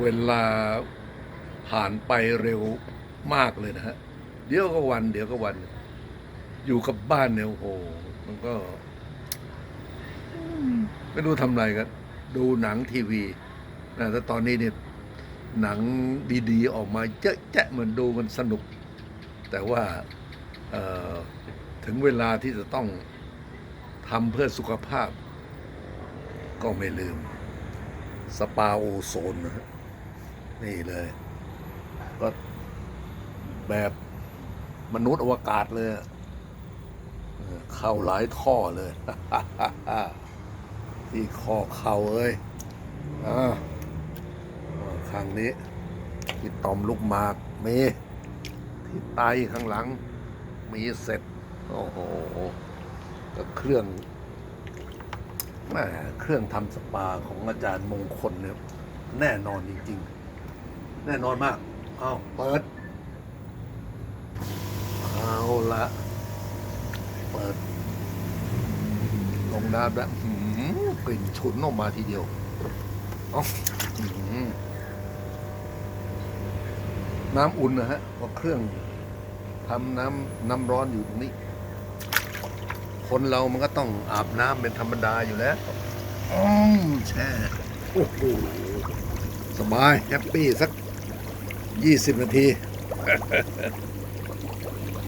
เวลาผ่านไปเร็วมากเลยนะฮะ เดี๋ยวก็วัน เดี๋ยวก็วัน อยู่กับบ้านเนี่ยโอ้โห มันก็ ไม่รู้ทำอะไรกัน ดูหนังทีวีนะแต่ตอนนี้เนี่ยหนังดีๆ ออกมาเยอะแยะเหมือนดูมันสนุก แต่ว่าถึงเวลาที่จะต้องทำเพื่อสุขภาพ ก็ไม่ลืม สปาโอโซนนะฮะ นี่เลย ก็แบบมนุษย์อวกาศเลย เข้าหลายท่อเลย ที่ข้อเข่าเอ้ยอ่าข้างนี้ ที่ต่อมลูกหมากมีที่ไตข้างหลัง มีเสร็จ โอ้โหก็เครื่องแม่เครื่องทำสปาของอาจารย์มงคลเนี่ยแน่นอนจริง ๆ แน่นอนมาก เอาเปิด เอาละเปิด ลงน้ำแล้วหือกลิ่นฉุนออกมาทีเดียวเอาอื้อหือน้ำอุ่นนะฮะเพราะเครื่องทำน้ำน้ำร้อนอยู่ตรงนี้ คนเรามันก็ต้องอาบน้ำเป็นธรรมดาอยู่แล้วอ้อแช่โอ้โหสบายแฮปปี้สัก ยี่สิบนาที